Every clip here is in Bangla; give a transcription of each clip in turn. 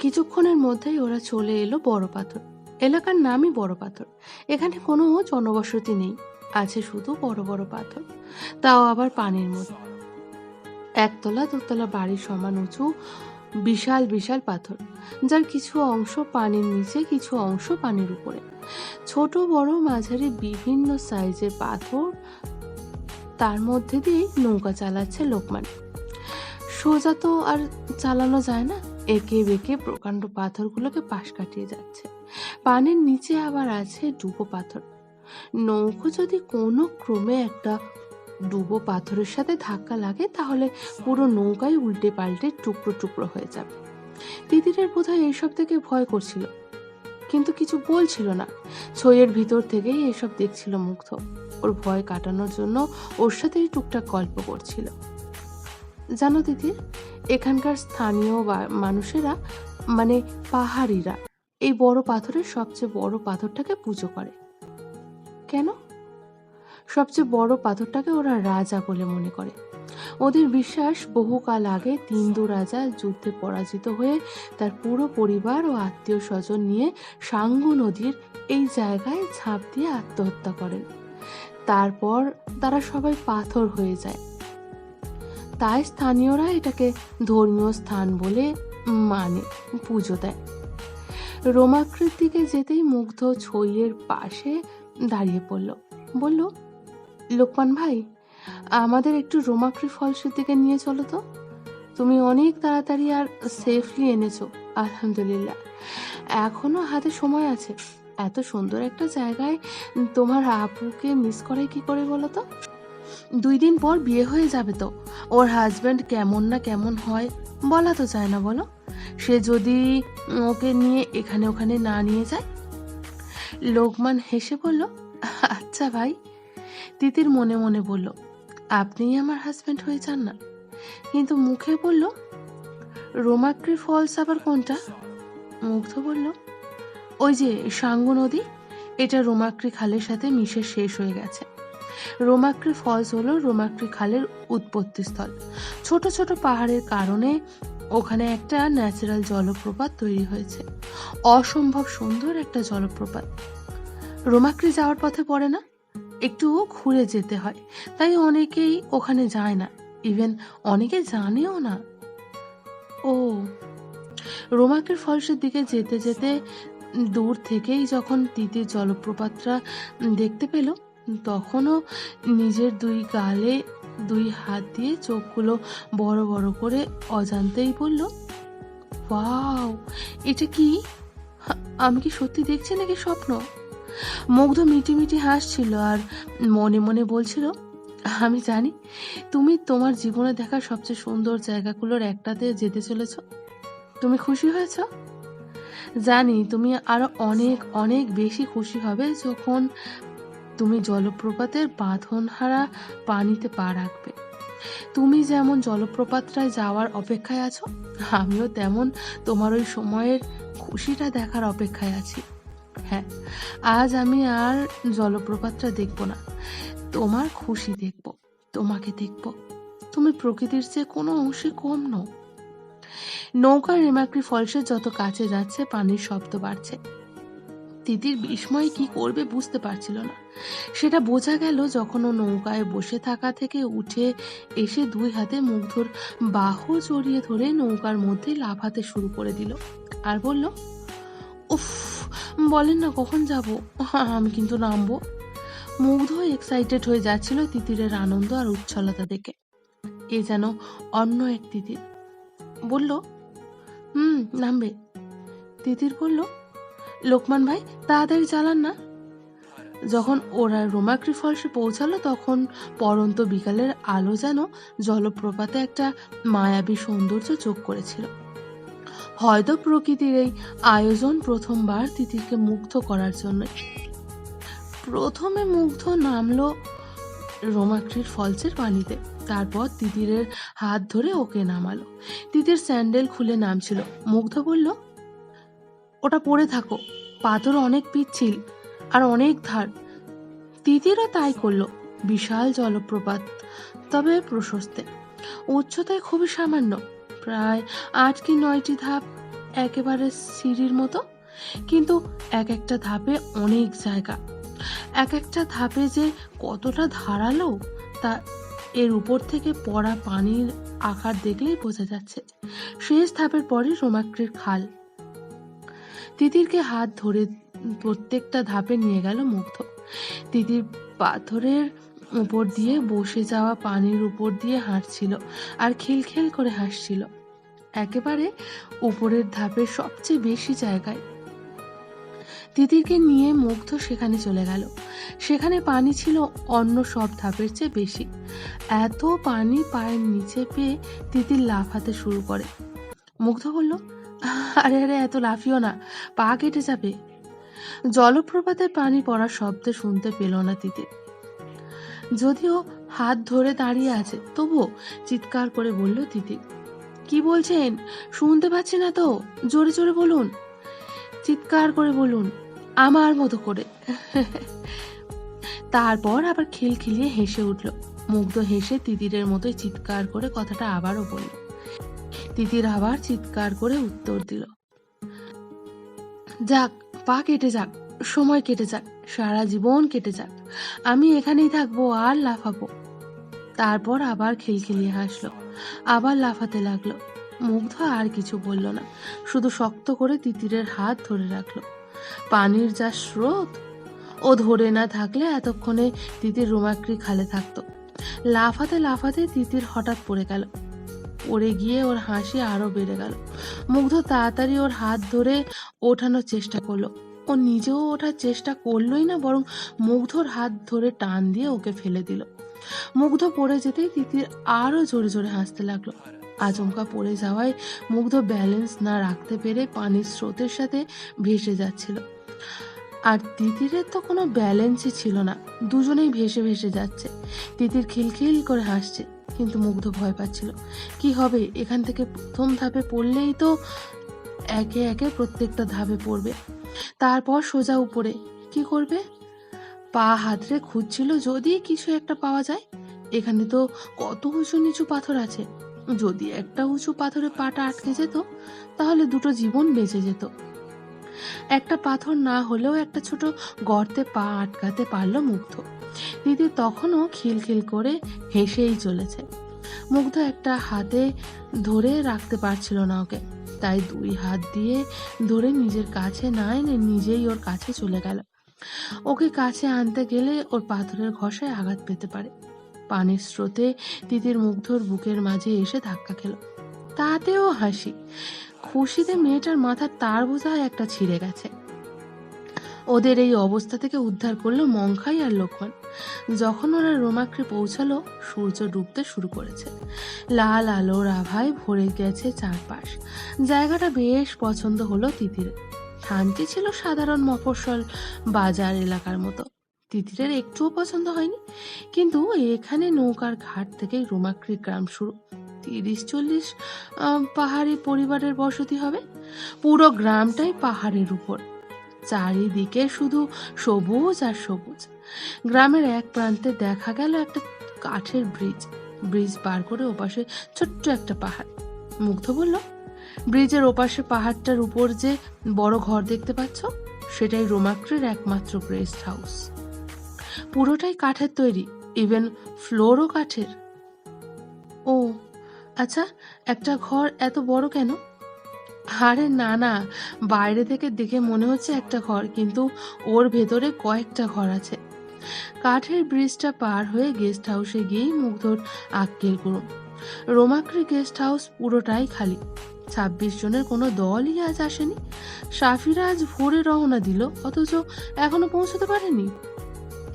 কিছুক্ষণের মধ্যেই ওরা চলে এলো বড় পাথর। এলাকার নামই বড় পাথর। এখানে কোনো জনবসতি নেই। আছে শুধু বড় বড় পাথর। তাও আবার পানির মধ্যে। একতলা দোতলা বাড়ির সমান উঁচু, বিশাল বিশাল পাথর, যার কিছু অংশ পানির নিচে, কিছু অংশ পানির উপরে। ছোট, বড়, মাঝারি, বিভিন্ন সাইজের পাথর। তার মধ্যে দিয়ে নৌকা চালাচ্ছে লোকমান। সোজা তো আর চালানো যায় না। একে বেঁকে প্রকাণ্ড পাথরগুলোকে পাশ কাটিয়ে যাচ্ছে। পানির নিচে আবার আছে ডুবো পাথর। নৌকো যদি কোনো ক্রমে একটা ডুবো পাথরের সাথে ধাক্কা লাগে, তাহলে পুরো নৌকাই উল্টে পাল্টে টুকরো টুকরো হয়ে যাবে। তিতিরের বোধহয় এইসব থেকে ভয় করছিল, কিন্তু কিছু বলছিল না। ছইয়ের ভিতর থেকেই এসব দেখছিল মুগ্ধ। ওর ভয় কাটানোর জন্য ওর সাথেই টুকটাক গল্প করছিল। জানো দিদি, এখানকার স্থানীয় মানুষেরা মানে পাহাড়িরা, এই বড় পাথরের সবচেয়ে বড় পাথরটাকে পুজো করে। কেন? সবচেয়ে বড় পাথরটাকে ওরা রাজা বলে মনে করে। ওদের বিশ্বাস বহুকাল আগে তিন্দু রাজা যুদ্ধে পরাজিত হয়ে তার পুরো পরিবার ও আত্মীয় স্বজন নিয়ে সাঙ্গু নদীর এই জায়গায় ঝাঁপ দিয়ে আত্মহত্যা করেন। তারপর তারা সবাই পাথর হয়ে যায়। তাই স্থানীয়রা এটাকে ধর্মীয় স্থান বলে মানে পুজো দেয়। রোমাকৃত দিকে যেতেই মুগ্ধ ছইয়ের পাশে দাঁড়িয়ে পড়ল। বলল, লোকমান ভাই, আমাদের একটু রোমাক্রি ফলসের দিকে নিয়ে চলো তো। তুমি অনেক তাড়াতাড়ি আর সেফলি এনেছো, আলহামদুলিল্লাহ। এখনও হাতে সময় আছে। এত সুন্দর একটা জায়গায় তোমার আপুকে মিস করে কি করে বলো তো? দুই দিন পর বিয়ে হয়ে যাবে তো। ওর হাজব্যান্ড কেমন না কেমন হয় বলা তো যায় না বলো। সে যদি ওকে নিয়ে এখানে ওখানে না নিয়ে যায়? লোকমান হেসে বলল আচ্ছা ভাই। তিতির মনে মনে বলল আপনিই আমার হাজব্যান্ড হয়ে যান না। কিন্তু মুখে বলল রোমাক্রি ফলস আবার কোনটা? মুগ্ধ বলল, ওই যে সাঙ্গু নদী, এটা রোমাক্রি খালের সাথে মিশে শেষ হয়ে গেছে। রোমাক্রি ফলস হলো রোমাক্রি খালের উৎপত্তিস্থল ছোট ছোট পাহাড়ের কারণে ওখানে একটা ন্যাচারাল জলপ্রপাত তৈরি হয়েছে। অসম্ভব সুন্দর একটা জলপ্রপাত। রোমাক্রি যাওয়ার পথে পড়ে না? একটু ঘুরে যেতে হয়। তাই অনেকেই ওখানে যায় না। ইভেন অনেকে জানেও না। ও। রোমাকের ফলসের দিকে যেতে যেতে দূর থেকেই যখন তিতির জলপ্রপাতটা দেখতে পেল তখনও নিজের দুই গালে দুই হাত দিয়ে চোখগুলো বড় বড় করে অজান্তেই বলল, ওয়াও, এটা কি? আমি কি সত্যি দেখছি নাকি স্বপ্ন? মুগ্ধ মিটি মিটি হাসছিল আর মনে মনে বলছিল, আমি জানি, তুমি তোমার জীবনে দেখা সবচেয়ে সুন্দর জায়গাগুলোর একটাতে যেতে চলেছ। তুমি খুশি হয়েছ? জানি, তুমি আরও অনেক অনেক বেশি খুশি হবে যখন তুমি জলপ্রপাতের বাঁধনহারা পানিতে পা রাখবে। তুমি যেমন জলপ্রপাতটায় যাওয়ার অপেক্ষায় আছো, আমিও তেমন তোমার ওই সময়ের খুশিটা দেখার অপেক্ষায় আছি। হ্যাঁ আজ আমি আর জলপ্রপাতটা দেখব না, তোমার খুশি দেখব, তোমাকে দেখব। তুমি প্রকৃতির চেয়ে কোনো অংশে কম নও। নৌকা রেমাক্রি ফলসের যত কাছে যাচ্ছে, পানির শব্দ বাড়ছে। তিতির বিস্ময় কি করবে বুঝতে পারছিল না। সেটা বোঝা গেল যখন ও নৌকায় বসে থাকা থেকে উঠে এসে দুই হাতে মুগ্ধর বাহু জড়িয়ে ধরে নৌকার মধ্যে লাফাতে শুরু করে দিল। আর বলল, উফ, বলেন না কখন যাব? আমি কিন্তু নামবো। মুগ্ধ এক্সাইটেড হয়ে যাচ্ছিল তিতিরের আনন্দ আর উচ্ছলতা দেখে। এ যেন অন্য এক তিতির। বলল, হুম, নামবে। তিতির বলল লোকমান ভাই তাড়াতাড়ি চালান না। যখন ওরা রোমাক্রি ফলসে পৌঁছালো, তখন পরন্ত বিকালের আলো যেন জলপ্রপাতে একটা মায়াবী সৌন্দর্য যোগ করেছিল। হয়তো প্রকৃতির এই আয়োজন প্রথমবার তিতিরকে মুগ্ধ করার জন্য। প্রথমে মুগ্ধ নামলো রোমাক্রির ফলসের পানিতে। তারপর তিতিরের হাত ধরে ওকে নামালো। তিতির স্যান্ডেল খুলে নামছিল। মুগ্ধ বলল ওটা পড়ে থাকো। পাথর অনেক পিচ্ছিল আর অনেক ধার। তিতিরও তাই করল, বিশাল জলপ্রপাত, তবে প্রশস্তে। উচ্চতায় খুবই সামান্য, প্রায় আট কি নয়টি ধাপ একেবারে সিঁড়ির মতো, কিন্তু এক একটা ধাপে অনেক জায়গা। এক একটা ধাপে যে কতটা ধারালো, তা এর উপর থেকে পড়া পানির আকার দেখলেই বোঝা যাচ্ছে। শেষ ধাপের পরই রোমাক্রির খাল। তিতিরকে হাত ধরে প্রত্যেকটা ধাপে নিয়ে গেল মুগ্ধ। তিতির পাথরের উপর দিয়ে বসে যাওয়া পানির উপর দিয়ে হাঁটছিল আর খিলখিল করে হাসছিল। একেবারে উপরের ধাপের সবচেয়ে বেশি জায়গায়। তিতিরকে নিয়ে মুগ্ধ সেখানে চলে গেল। সেখানে পানি ছিল অন্য সব ধাপের চেয়ে বেশি। এত পানি পায়ের নিচে পেয়ে তিতির লাফাতে শুরু করে। মুগ্ধ বলল আরে আরে, এত লাফিও না। পা কেটে যাবে। জলপ্রপাতে পানি পড়ার শব্দ শুনতে পেল না তিতির। যদিও হাত ধরে দাঁড়িয়ে আছে, তবুও চিৎকার করে বলল তিতির, কি বলছেন? শুনতে পাচ্ছি না তো। জোরে জোরে বলুন। চিৎকার করে বলুন, আমার মতো করে। তারপর আবার খিলখিলিয়ে হেসে উঠল। মুগ্ধ হেসে তিতিরের মতোই চিৎকার করে কথাটা আবারও বলল। তিতির আবার চিৎকার করে উত্তর দিল, যাক, পা কেটে যাক, সময় কেটে যাক, সারা জীবন কেটে যাক, আমি এখানেই থাকব আর লাফাবো। তারপর আবার খিলখিলিয়ে হাসলো, আবার লাফাতে লাগল, মুগ্ধ আর কিছু বলল না, শুধু শক্ত করে তিতিরের হাত ধরে রাখল, পানির যা স্রোত, ও ধরে না থাকলে এতক্ষণে তিতির রোমাক্রি খালে থাকতো। লাফাতে লাফাতে তিতির হঠাৎ পড়ে গেল পড়ে গিয়ে ওর হাসি আরও বেড়ে গেল। মুগ্ধ তাড়াতাড়ি ওর হাত ধরে ওঠানোর চেষ্টা করল। ও নিজেও ওঠার চেষ্টা করলোই না, বরং মুগ্ধর হাত ধরে টান দিয়ে ওকে ফেলে দিল। মুগ্ধ পড়ে যেতেই তিতির আরও জোরে জোরে হাসতে লাগল। আচমকা পড়ে যাওয়ায় মুগ্ধ ব্যালেন্স না রাখতে পেরে পানির স্রোতের সাথে ভেসে যাচ্ছিল। আর তিতিরের তো কোনো ব্যালেন্সই ছিল না, দুজনেই ভেসে ভেসে যাচ্ছে। তিতির খিলখিল করে হাসছে। কিন্তু মুগ্ধ ভয় পাচ্ছিল। কি হবে? এখান থেকে প্রথম ধাপে পড়লেই তো একে একে প্রত্যেকটা ধাপে পড়বে। তারপর সোজা উপরে। কি করবে? পা হাতড়ে খুঁজছিল যদি কিছু একটা পাওয়া যায়। এখানে তো কত উঁচু নিচু পাথর আছে। যদি একটা উঁচু পাথরে পাটা আটকে যেত, তাহলে দুটো জীবন বেঁচে যেত। একটা পাথর না হলেও একটা ছোট গর্তে পা আটকাতে পারল মুগ্ধ। দিদি তখনও খিলখিল করে হেসেই চলেছে। মুগ্ধ একটা হাতে ধরে রাখতে পারছিল না ওকে। তাই দুই হাত দিয়ে ধরে নিজের কাছে না এনে নিজেই ওর কাছে চলে গেল। ওকে কাছে আনতে গেলে ওর পাথরের ঘষায় আঘাত পেতে পারে। পানির স্রোতে তিতির মুগ্ধর বুকের মাঝে এসে ধাক্কা খেল। তাতেও হাসি। খুশিতে মেয়েটার মাথার তার বোঝা একটা ছিঁড়ে গেছে। ওদের এই অবস্থা থেকে উদ্ধার করল মংখাই আর লোকমান। যখন ওরা রোমাক্রে পৌঁছালো, সূর্য ডুবতে শুরু করেছে। লাল আলোর আভায় ভরে গেছে চারপাশ। জায়গাটা বেশ পছন্দ হলো তিতিরের। শান্তি ছিল সাধারণ মফস্বল বাজার এলাকার মতো। তিতিরের একটুও পছন্দ হয়নি, কিন্তু এখানে নৌকার ঘাট থেকে রোমাক্রি গ্রাম শুরু। তিরিশ চল্লিশ পাহাড়ি পরিবারের বসতি হবে। পুরো গ্রামটাই পাহাড়ের উপর। চারিদিকে শুধু সবুজ আর সবুজ। গ্রামের এক প্রান্তে দেখা গেল একটা কাঠের ব্রিজ। ব্রিজ পার করে ওপাশে ছোট্ট একটা পাহাড়। মুগ্ধ বলল, ব্রিজের ওপাশে পাহাড়টার উপর যে বড় ঘর দেখতে পাচ্ছ, সেটাই রোমাক্রির একমাত্র গেস্ট হাউস। পুরোটাই কাঠের তৈরি, ইভেন ফ্লোরও কাঠের। ও আচ্ছা একটা ঘর এত বড় কেন? আরে না না। বাইরে থেকে দেখে মনে হচ্ছে একটা ঘর, কিন্তু ওর ভেতরে কয়েকটা ঘর আছে। কাঠের ব্রিজটা পার হয়ে গেস্ট হাউসে গিয়েই মুগ্ধর আক্কেল করুন। রোমাক্রি গেস্ট হাউস পুরোটাই খালি। ছাব্বিশ জনের কোনো দলই আজ আসেনি। সাফিরা আজ ভোরে রওনা দিল, অথচ এখনও পৌঁছতে পারেনি।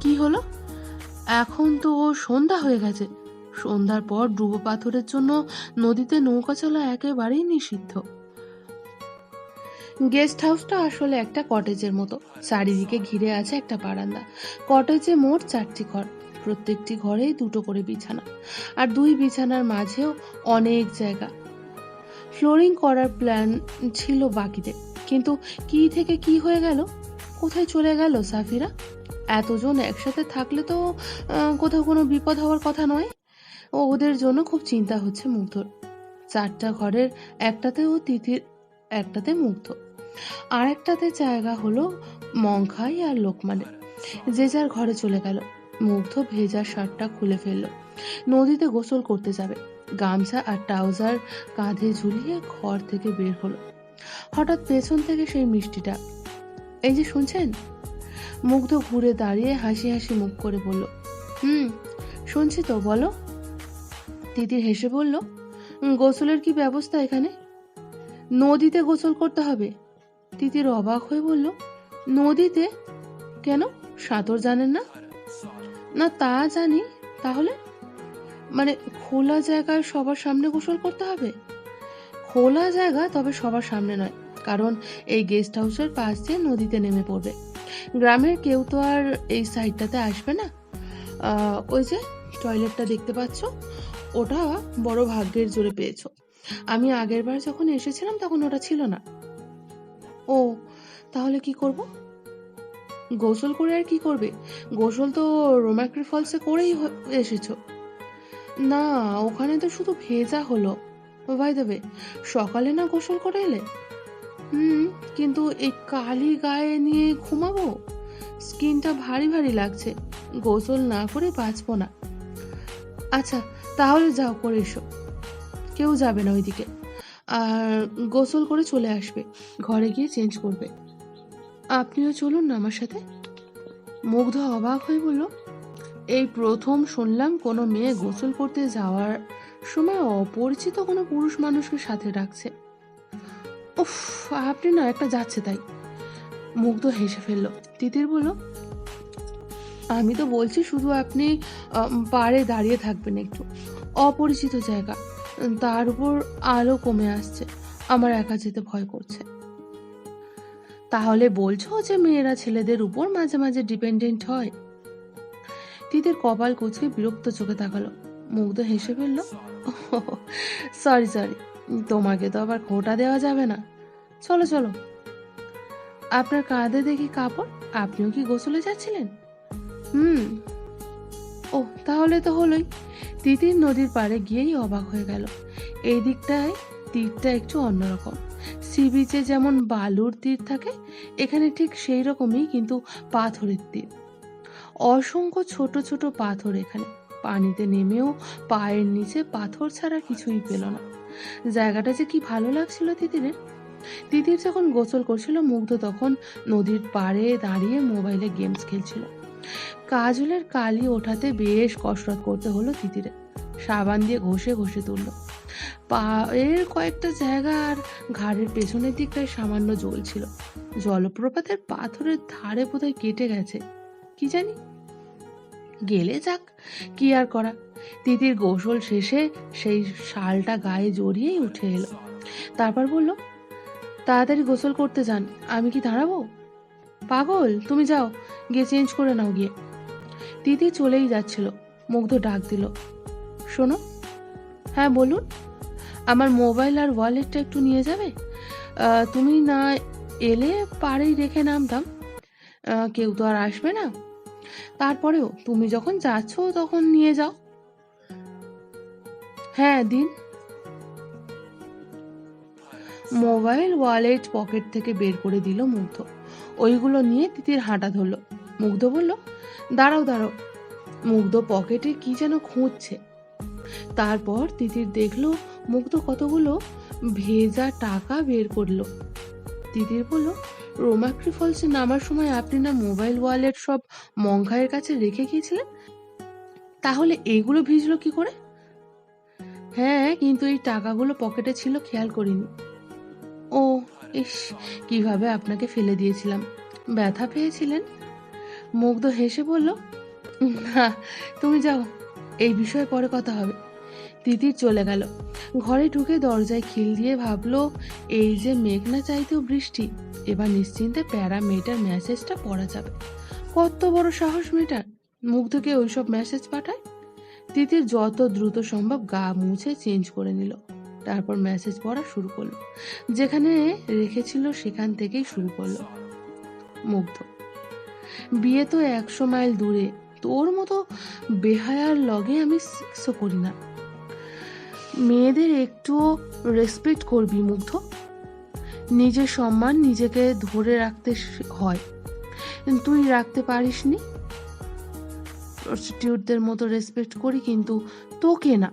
কি হলো? এখন তো ও সন্ধ্যা হয়ে গেছে। সন্ধ্যার পর ডুবো পাথরের জন্য নদীতে নৌকা চলা একেবারেই নিষিদ্ধ। গেস্ট হাউসটা আসলে একটা কটেজের মতো। চারিদিকে ঘিরে আছে একটা বারান্দা। কটেজে মোট চারটি ঘর। প্রত্যেকটি ঘরেই দুটো করে বিছানা। আর দুই বিছানার মাঝেও অনেক জায়গা। ফ্লোরিং করার প্ল্যান ছিল বাকিদের। কিন্তু কি থেকে কি হয়ে গেল? কোথায় চলে গেল সাফিরা? এতজন একসাথে থাকলে তো কোথাও কোনো বিপদ হওয়ার কথা নয়। ও ওদের জন্য খুব চিন্তা হচ্ছে মুগ্ধর। চারটা ঘরের একটাতেও তিথির একটাতে মুগ্ধ। আর একটাতে জায়গা হলো মংখাই আর লোকমানে, যে যার ঘরে চলে গেল। মুগ্ধ ভেজা শার্টটা খুলে ফেলল। নদীতে গোসল করতে যাবে। গামছা আর ট্রাউজার কাঁধে ঝুলিয়ে ঘর থেকে বের হলো। হঠাৎ পেছন থেকে সেই মিষ্টিটা, এই যে শুনছেন? মুগ্ধ ঘুরে দাঁড়িয়ে হাসি হাসি মুখ করে বলল, হুম, শুনছি তো, বলো। তিতির হেসে বলল, গোসলের কি ব্যবস্থা এখানে? নদীতে গোসল করতে হবে। তিতির অবাক হয়ে বলল, নদীতে? কেন? সাঁতর জানেন না? না, তা জানি। তাহলে? মানে খোলা জায়গায় সবার সামনে গোসল করতে হবে? খোলা জায়গা তবে সবার সামনে নয়, কারণ এই গেস্ট হাউসের পাশ দিয়ে নদীতে নেমে পড়বে। গ্রামের কেউ তো আর এই সাইডটাতে আসবে না। ওই যে টয়লেটটা দেখতে পাচ্ছ, ওটা বড় ভাগ্যের জোরে পেয়েছ। আমি আগের বার যখন এসেছিলাম তখন ওটা ছিল না। ও, তাহলে কি করব? গোসল করে আর কি করবে? গোসল তো রোমাক্রি ফলসে করেই এসেছ। না, ওখানে তো শুধু ভেজা হলো। ভাই দেবে সকালে না গোসল করে এলে? হুম, কিন্তু এই কালি গায়ে নিয়ে ঘুমাবো? স্কিনটা ভারী ভারী লাগছে। গোসল না করে বাঁচবো না। আচ্ছা তাহলে যাও, করে এসো। কেউ যাবে না ওইদিকে। আর গোসল করে চলে আসবে, ঘরে গিয়ে চেঞ্জ করবে। আপনিও চলুন না আমার সাথে? মুগ্ধ অবাক হয়ে বলল, এই প্রথম শুনলাম কোনো মেয়ে গোসল করতে যাওয়ার সময় অপরিচিত কোনো পুরুষ মানুষকে সাথে রাখছে। উফ, আপনি না একটা যাচ্ছে তাই। মুগ্ধ হেসে ফেলল। তিতির বলল, আমি তো বলছি শুধু আপনি পাড়ে দাঁড়িয়ে থাকবেন একটু। অপরিচিত জায়গা। তার উপর আলো কমে আসছে। আমার একা যেতে ভয় করছে। তাহলে বলছো যে মেয়েরা ছেলেদের উপর মাঝে মাঝে ডিপেন্ডেন্ট হয়? তিতির কপাল কুচকে বিরক্ত চোখে তাকালো। মুগ্ধ হেসে ফেলল, সরি সরি, তোমাকে তো আবার খোটা দেওয়া যাবে না। চলো চলো। আপনার কাঁধে দেখি কাপড়, আপনিও কি গোসলে যাচ্ছিলেন? হুম। ও তাহলে তো হলোই। তিতির নদীর পাড়ে গিয়েই অবাক হয়ে গেল। এই দিকটায় তীরটা একটু অন্যরকম। সি বিচে যেমন বালুর তীর থাকে, এখানে ঠিক সেই রকমই কিন্তু পাথরের তীর। অসংখ্য ছোট ছোট পাথর এখানে। পানিতে নেমেও পায়ের নিচে পাথর ছাড়া কিছুই পেল না। জায়গাটা যে কি ভালো লাগছিল তিতিরের? তিতির যখন গোসল করছিল, মুগ্ধ তখন নদীর পাড়ে দাঁড়িয়ে মোবাইলে গেমস খেলছিল। কাজলের কালি ওঠাতে বেশ কসরত করতে হলো তিতিরে। সাবান দিয়ে ঘষে ঘষে তুলল। পায়ের কয়েকটা জায়গা আর ঘাড়ের পেছনের দিকটায় সামান্য জল ছিল। জলপ্রপাতের পাথরের ধারে বোধহয় কেটে গেছে। কি জানি? গেলে যাক, কি আর করা? তিতির গোসল শেষে সেই শালটা গায়ে জড়িয়েই উঠে এলো। তারপর বলল, তাড়াতাড়ি গোসল করতে যান, আমি কি দাঁড়াবো? পাগল, তুমি যাও, গিয়ে চেঞ্জ করে নাও গিয়ে। তিতি চলেই যাচ্ছিল। মুগ্ধ ডাক দিল, শোনো হ্যাঁ বলুন, আমার মোবাইল আর ওয়ালেটটা একটু নিয়ে যাবে? তুমি না এলে পাড়েই রেখে নামতাম। কেউ তো আর আসবে না। তারপরেও তুমি যখন যাচ্ছ তখন নিয়ে যাও। হ্যাঁ দিন। মোবাইল, ওয়ালেট পকেট থেকে বের করে দিল মুগ্ধ। ওইগুলো নিয়ে তিতির হাঁটা ধরলো। মুগ্ধ বলল দাঁড়াও দাঁড়াও। মুগ্ধ পকেটে কি যেন খুঁজছে। তারপর তিতির দেখল মুগ্ধ কতগুলো ভেজা টাকা বের করল। তিতির বলল, রোমাক্রি ফলসে নামার সময় আপনি না মোবাইল ওয়ালেট সব মংখায়ের কাছে রেখে গিয়েছিলেন? তাহলে এইগুলো ভিজলো কি করে? হ্যাঁ কিন্তু এই টাকাগুলো পকেটে ছিল, খেয়াল করিনি। ও, ইস, কীভাবে আপনাকে ফেলে দিয়েছিলাম। ব্যথা পেয়েছিলেন? মুগ্ধ হেসে বলল, না, তুমি যাও, এই বিষয়ে পরে কথা হবে। তিতির চলে গেল। ঘরে ঢুকে দরজায় খিল দিয়ে ভাবলো, এই যে মেঘ না চাইতেও বৃষ্টি, এবার নিশ্চিন্তে প্যারা মেয়েটার মেসেজটা পড়া যাবে। কত বড় সাহস মেয়েটার, মুগ্ধকে ওইসব মেসেজ পাঠায়? তিতির যত দ্রুত সম্ভব গা মুছে চেঞ্জ করে নিল, তারপর মেসেজ পড়া শুরু করল, যেখানে রেখেছিল সেখান থেকেই শুরু করল, মুগ্ধ। বিয়ে তো একশো মাইল দূরে। তোর মতো বেহায়ার লগে আমি সেক্সও করি না। মেয়েদের একটুও রেসপেক্ট করবি মুগ্ধ। নিজের সম্মান নিজেকে ধরে রাখতে হয়। তুই রাখতে পারিসনি প্রস্টিটিউটদের মতো রেসপেক্ট করি কিন্তু তোকে না।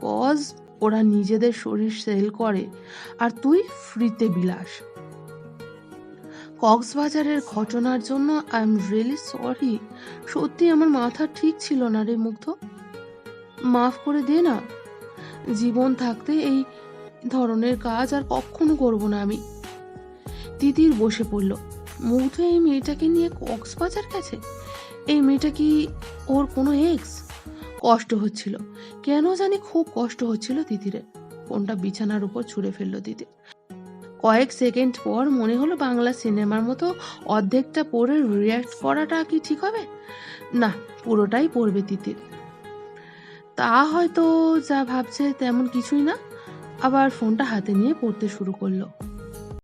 কজ ওরা নিজেদের শরীর সেল করে। আর তুই ফ্রিতে বিলাস। কক্সবাজারের ঘটনার জন্য আই এম রিয়েলি সরি সত্যি আমার মাথা ঠিক ছিল না রে মুগ্ধ। মাফ করে দে না। জীবন থাকতে এই ধরনের কাজ আর কখনো করব না আমি। তিতির বসে পড়ল। মুগ্ধ, এই মেয়েটাকে নিয়ে কক্সবাজার গেছে? এই মেয়েটা কি ওর কোনো এক্স কষ্ট হচ্ছিল। কেন জানি খুব কষ্ট হচ্ছিল তিতিরে ফোনটা বিছানার উপর ছুঁড়ে ফেলল তিতির। কয়েক সেকেন্ড পর মনে হলো বাংলা সিনেমার মতো অর্ধেকটা পড়ে রিয়াক্ট করাটা কি ঠিক হবে? না, পুরোটাই পড়বে তিতির। তা হয়তো যা ভাবছে তেমন কিছুই না। আবার ফোনটা হাতে নিয়ে পড়তে শুরু করল।